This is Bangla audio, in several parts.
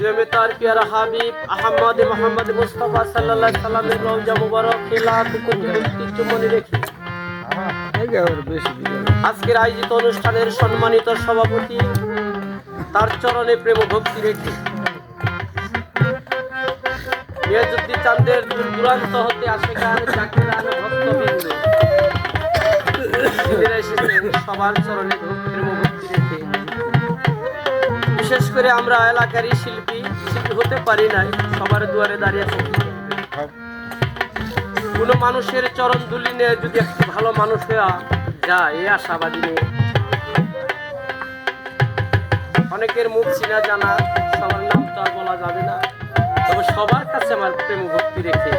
জমে তার পিয়ারা হাবিব আহমদ মোহাম্মদ মুস্তফা সাল্লাল্লাহু আলাইহি সাল্লামের রওজা মুবারক খেলা কুকুর ঐতিহ্য রেখে। আজকের আয়োজিত অনুষ্ঠানের সম্মানিত সভাপতি তার চরণে প্রেম ভক্তি রেখে। মিয়াজুদ্দিন চান্দের দূর দূরান্ত হতে আসে গান ভক্তবৃন্দ। নিজেরা এসেছেন সবার চরণে প্রেম বিশেষ করে আমরা এলাকারই শিল্পী শিল্পী হতে পারি নাই, সবার দুয়ারে দাঁড়িয়ে থাকি কোনো মানুষের চরণ দুলি নিয়ে যদি একটি ভালো মানুষ হয়ে যায়, এই আশাবাদী নিয়ে। অনেকের মুখ চিনা জানা, সবার নাম তো আর বলা যাবে না। তবে সবার কাছে আমার প্রেম ভক্তি রেখে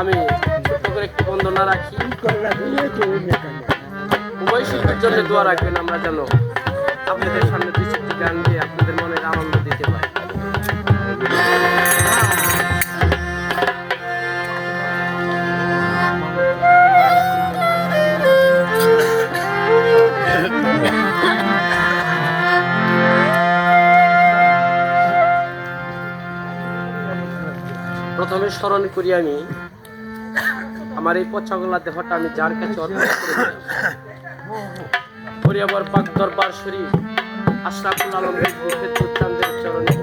আমি ছোট্ট করে একটি বন্দনা রাখি। শিল্পীর জন্য দোয়া রাখবেন, আমরা যেন আপনাদের সামনে দুই গান দিয়ে আপনাদের মনের আনন্দ দিতে পারি। প্রথমে স্মরণ করি আমি, আমার এই পচাগলা দেহটা আমি যার কাছে অর্পণ করে হরিয়াবর পাক দরবার শরীফ, আশরাফুল আলম চরণে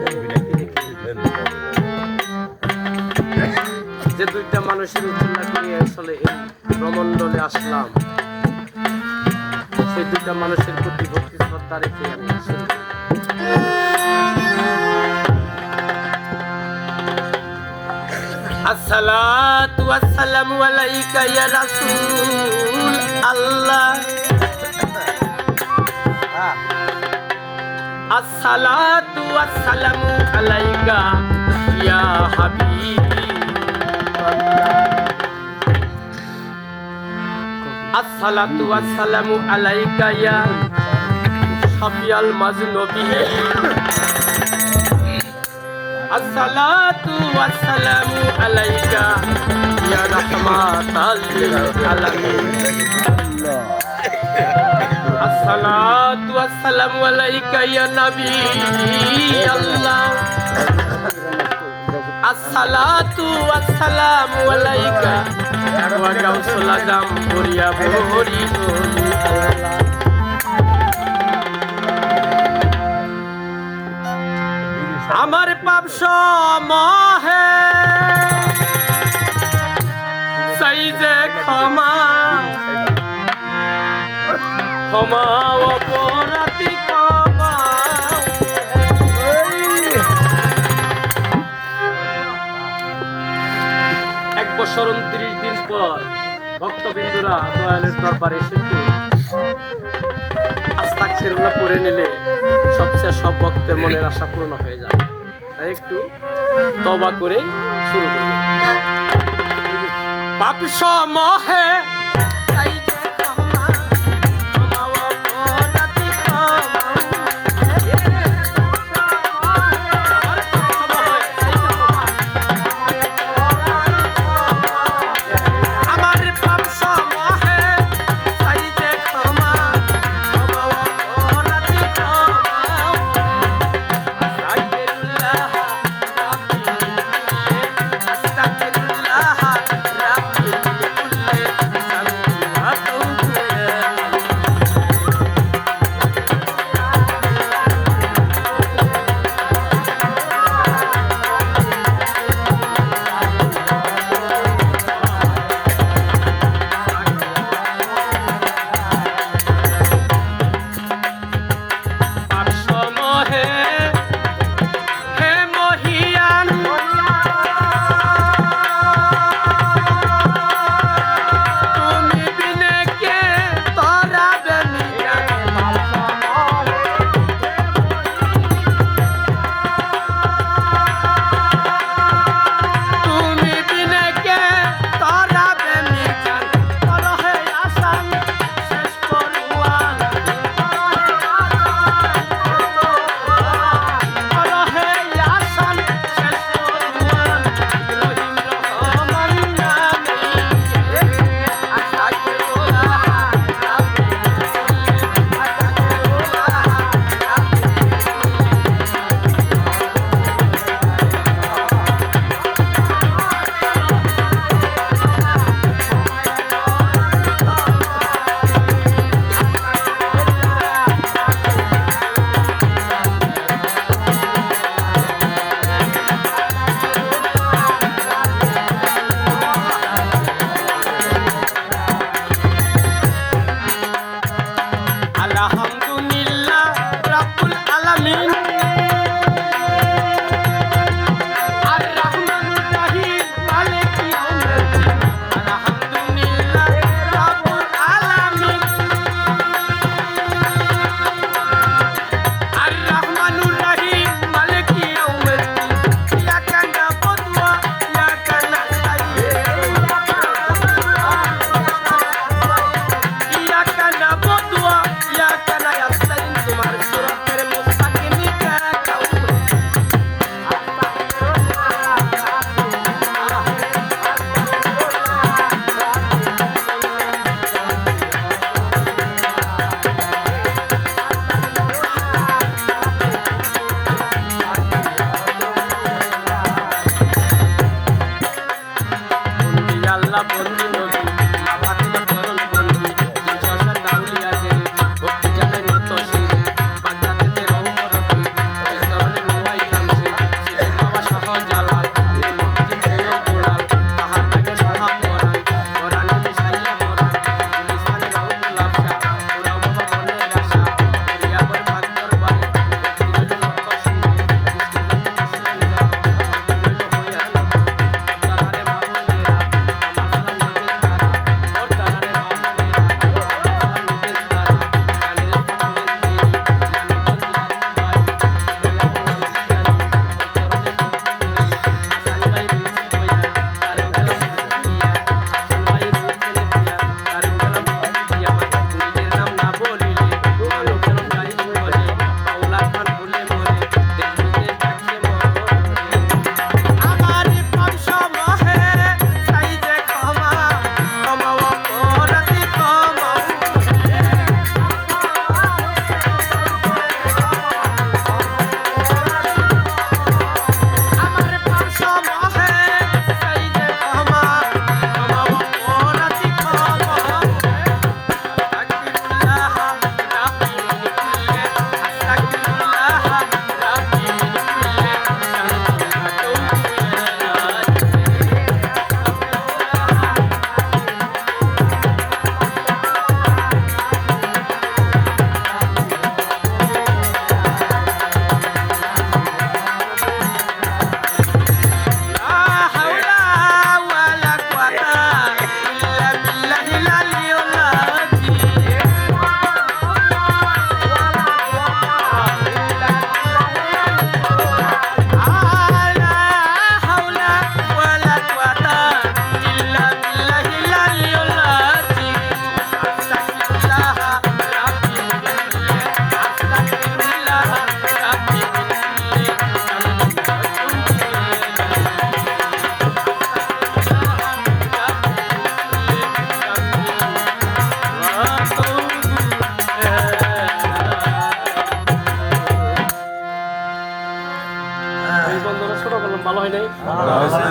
যে দুইটা মানুষের উচ্চনা এই আসলাম, সেই দুইটা মানুষের প্রতি ভক্তি শ্রদ্ধা রেখে আমি আলাইকা ইয়া রাসূল, আল্লাহ আসসালাতু ওয়াসসালামু আলাইকা ইয়া হাবিবি। আসসালাতু ওয়াসসালামু আলাইকা ইয়া শাফিয়াল মাজনবী। আসসালাতু ওয়াসসালামু আলাইকা ইয়া রাহমাতাল লিল আলামিন। আসসালাতু ওয়াসসালামু আলাইকা ইয়া নবী, আল্লাহ। আসসালাতু ওয়াসসালামু আলাইকা। ওয়া গাউসুল আজম ভরি আল্লাহ আমার পাপ সমাহে সেই যে ক্ষমা এক বছর উনত্রিশ দিন পর ভক্তবিন্দুরা দয়ালের দরবারে এসেছে। আস্তাক সেরুল্লাহ পড়ে নিলে সবচেয়ে সব ভক্তের মনের আশা পূর্ণ হয়ে যায় তাই একটু তবা করে শুরু করি পাপ সমহে பொன்ன ভালো হয়েছে